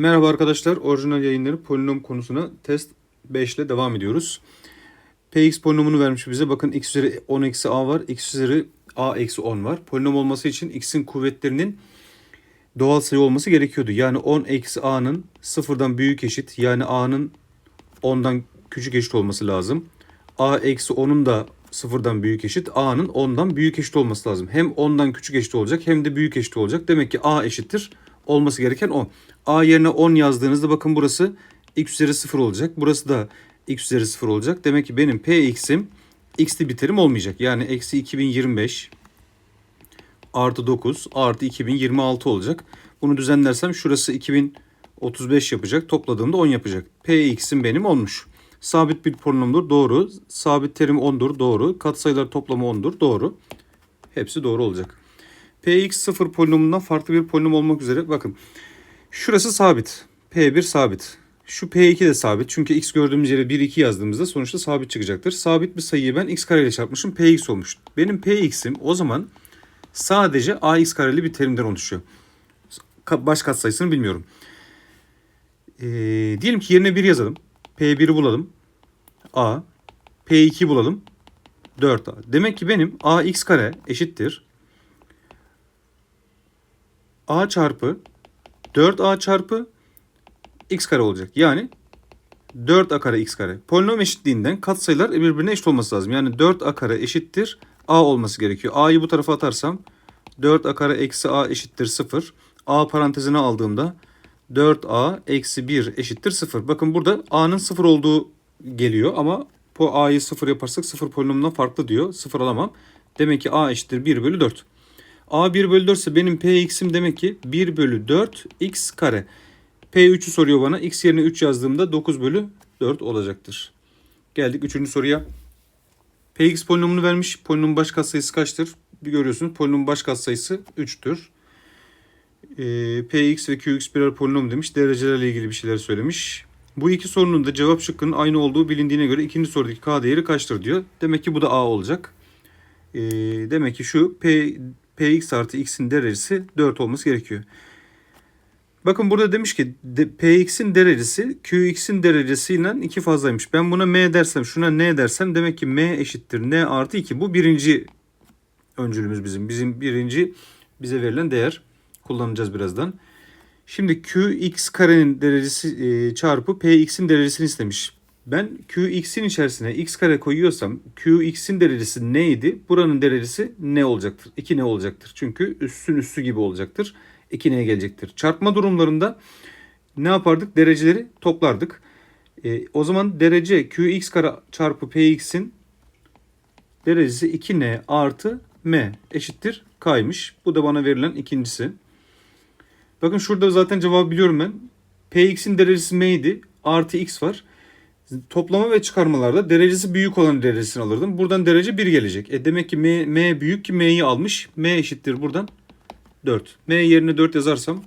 Merhaba arkadaşlar, orijinal yayınları polinom konusuna test 5 ile devam ediyoruz. Px polinomunu vermiş bize. Bakın x üzeri 10 eksi a var, x üzeri a eksi 10 var. Polinom olması için x'in kuvvetlerinin doğal sayı olması gerekiyordu. Yani 10 eksi a'nın sıfırdan büyük eşit, yani a'nın 10'dan küçük eşit olması lazım. a eksi 10'un da sıfırdan büyük eşit, a'nın 10'dan büyük eşit olması lazım. Hem 10'dan küçük eşit olacak hem de büyük eşit olacak. Demek ki a eşittir olması gereken 10. A yerine 10 yazdığınızda bakın burası x üzeri 0 olacak. Burası da x üzeri 0 olacak. Demek ki benim px'im x'li bir terim olmayacak. Yani eksi 2025 artı 9 artı 2026 olacak. Bunu düzenlersem şurası 2035 yapacak. Topladığımda 10 yapacak. px'im benim olmuş. Sabit bir polinomdur. Doğru. Sabit terim 10'dur. Doğru. Katsayılar toplamı 10'dur. Doğru. Hepsi doğru olacak. Px 0 polinomundan farklı bir polinom olmak üzere bakın. Şurası sabit. P1 sabit. Şu P2 de sabit. Çünkü x gördüğümüz yere 1 2 yazdığımızda sonuçta sabit çıkacaktır. Sabit bir sayıyı ben x kare ile çarpmışım. Px olmuş. Benim Px'im o zaman sadece ax kareli bir terimden oluşuyor. Baş katsayısını bilmiyorum. Ee, diyelim ki yerine 1 yazalım. P1'i bulalım. A. P2 bulalım. 4A. Demek ki benim ax kare eşittir. A çarpı 4A çarpı x kare olacak. Yani 4A kare x kare. Polinom eşitliğinden katsayılar birbirine eşit olması lazım. Yani 4A kare eşittir A olması gerekiyor. A'yı bu tarafa atarsam 4A kare eksi A eşittir 0. A parantezine aldığımda 4A eksi 1 eşittir 0. Bakın burada A'nın 0 olduğu geliyor ama bu A'yı 0 yaparsak 0 polinomundan farklı diyor. 0 alamam. Demek ki A eşittir 1 bölü 4. A 1 bölü 4 ise benim Px'im demek ki 1 bölü 4 x kare. P3'ü soruyor bana. X yerine 3 yazdığımda 9 bölü 4 olacaktır. Geldik 3. soruya. Px polinomunu vermiş. Polinomun baş katsayısı kaçtır? Bir görüyorsunuz polinomun baş katsayısı 3'tür. Ee, Px ve Qx birer polinom demiş. Derecelerle ilgili bir şeyler söylemiş. Bu iki sorunun da cevap şıkkının aynı olduğu bilindiğine göre ikinci sorudaki k değeri kaçtır diyor. Demek ki bu da a olacak. Ee, demek ki şu p px artı x'in derecesi 4 olması gerekiyor. Bakın burada demiş ki de, px'in derecesi qx'in derecesiyle 2 fazlaymış. Ben buna m dersem şuna n dersem demek ki m eşittir n artı 2. Bu birinci öncülümüz bizim. Bizim birinci bize verilen değer kullanacağız birazdan. Şimdi qx karenin derecesi e, çarpı px'in derecesini istemiş. Ben qx'in içerisine x kare koyuyorsam qx'in derecesi neydi? Buranın derecesi ne olacaktır? 2 ne olacaktır? Çünkü üssün üssü gibi olacaktır. 2 neye gelecektir? Çarpma durumlarında ne yapardık? Dereceleri toplardık. E, o zaman derece qx kare çarpı px'in derecesi 2n artı m eşittir k'ymış. Bu da bana verilen ikincisi. Bakın şurada zaten cevabı biliyorum ben. Px'in derecesi m'ydi. Artı x var. Toplama ve çıkarmalarda derecesi büyük olan derecesini alırdım. Buradan derece 1 gelecek. E demek ki m, m büyük ki m'yi almış. m eşittir buradan 4. m yerine 4 yazarsam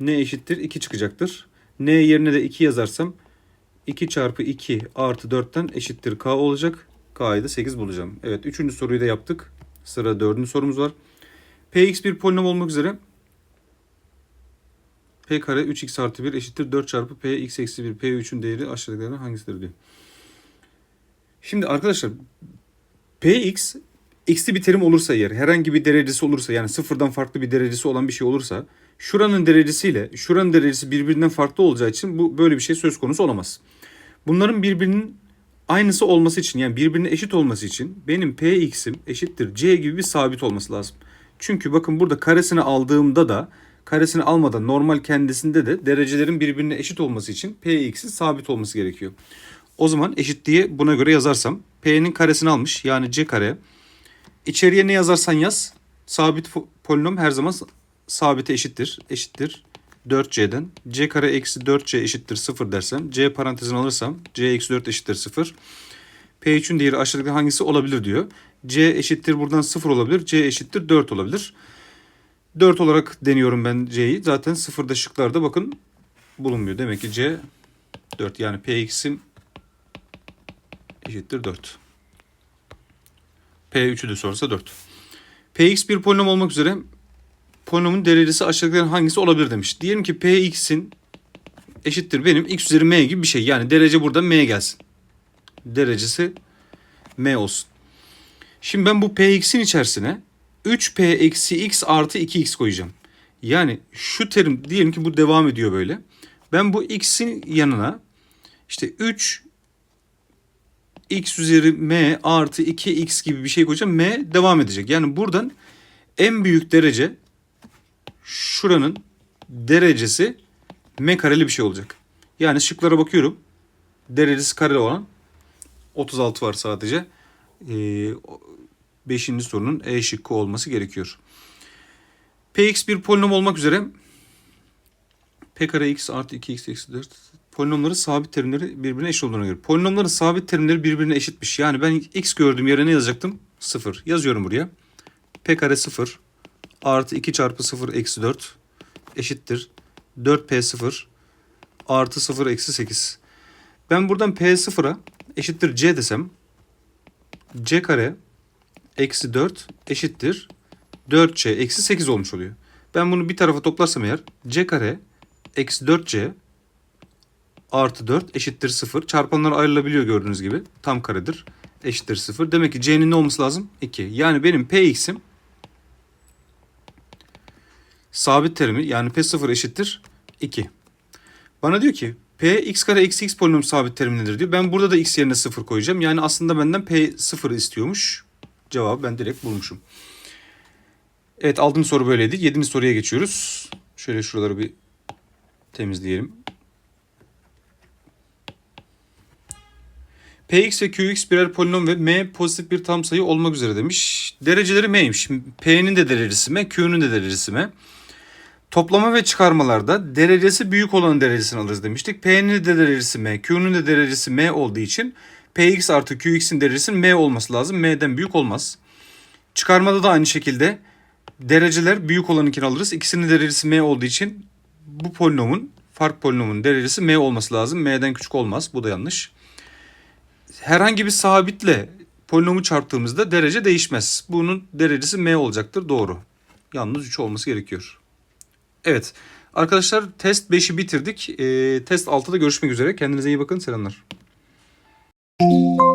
n eşittir 2 çıkacaktır. n yerine de 2 yazarsam 2 çarpı 2 artı 4'ten eşittir k olacak. k'yı da 8 bulacağım. Evet 3. soruyu da yaptık. Sıra 4. sorumuz var. px bir polinom olmak üzere p kare 3x artı 1 eşittir 4 çarpı p x eksi 1. p3'ün değeri aşağıdakilerden hangisidir diyor. Şimdi arkadaşlar px x'li bir terim olursa eğer herhangi bir derecesi olursa yani sıfırdan farklı bir derecesi olan bir şey olursa şuranın derecesiyle şuranın derecesi birbirinden farklı olacağı için bu böyle bir şey söz konusu olamaz. Bunların birbirinin aynısı olması için yani birbirine eşit olması için benim px'im eşittir c gibi bir sabit olması lazım. Çünkü bakın burada karesini aldığımda da karesini almadan normal kendisinde de derecelerin birbirine eşit olması için px'in sabit olması gerekiyor. O zaman eşitliği buna göre yazarsam p'nin karesini almış yani c kare. İçeriye ne yazarsan yaz sabit polinom her zaman sabite eşittir. Eşittir 4c'den. c kare eksi 4c eşittir 0 dersem c parantezini alırsam c eksi 4 eşittir 0. P3'ün değeri aşağıdaki hangisi olabilir diyor. C eşittir buradan 0 olabilir. C eşittir 4 olabilir. 4 olarak deniyorum ben C'yi. Zaten sıfırda şıklarda bakın bulunmuyor. Demek ki C 4 yani Px'im eşittir 4. P3'ü de sorsa 4. Px bir polinom olmak üzere polinomun derecesi aşağıdakilerin hangisi olabilir demiş. Diyelim ki px'in eşittir benim x üzeri m gibi bir şey. Yani derece burada m gelsin. Derecesi m olsun. Şimdi ben bu px'in içerisine 3p eksi x artı 2x koyacağım. Yani şu terim diyelim ki bu devam ediyor böyle. Ben bu x'in yanına işte 3 x üzeri m artı 2x gibi bir şey koyacağım. m devam edecek. Yani buradan en büyük derece şuranın derecesi m kareli bir şey olacak. Yani şıklara bakıyorum. Derecesi kareli olan 36 var sadece. Ee, beşinci sorunun E şıkkı olması gerekiyor. Px bir polinom olmak üzere p kare x artı 2x eksi 4 polinomların sabit terimleri birbirine eşit olduğuna göre. Polinomların sabit terimleri birbirine eşitmiş. Yani ben x gördüğüm yere ne yazacaktım? 0. Yazıyorum buraya. p kare 0 artı 2 çarpı 0 eksi 4 eşittir. 4p0 artı 0 eksi 8. Ben buradan p0'a eşittir c desem c kare eksi 4 eşittir 4c eksi 8 olmuş oluyor. Ben bunu bir tarafa toplarsam eğer c kare eksi 4c artı 4 eşittir 0. Çarpanlar ayrılabiliyor gördüğünüz gibi. Tam karedir. Eşittir 0. Demek ki c'nin ne olması lazım? 2. Yani benim px'im sabit terimi yani p0 eşittir 2. Bana diyor ki p x kare eksi x polinom sabit terim nedir diyor. Ben burada da x yerine 0 koyacağım. Yani aslında benden p0 istiyormuş. Cevabı ben direkt bulmuşum. Evet aldığım soru böyleydi. Yedinci soruya geçiyoruz. Şöyle şuraları bir temizleyelim. Px ve Qx birer polinom ve m pozitif bir tam sayı olmak üzere demiş. Dereceleri m'ymiş. P'nin de derecesi m, Q'nun de derecesi m. Toplama ve çıkarmalarda derecesi büyük olanın derecesini alırız demiştik. P'nin de derecesi m, Q'nun de derecesi m olduğu için Px artı Qx'in derecesinin m olması lazım. M'den büyük olmaz. Çıkarmada da aynı şekilde dereceler büyük olanınkini alırız. İkisinin derecesi m olduğu için bu polinomun, fark polinomun derecesi m olması lazım. M'den küçük olmaz. Bu da yanlış. Herhangi bir sabitle polinomu çarptığımızda derece değişmez. Bunun derecesi m olacaktır. Doğru. Yalnız 3 olması gerekiyor. Evet. Arkadaşlar test 5'i bitirdik. Ee, test 6'da görüşmek üzere. Kendinize iyi bakın. Selamlar. Música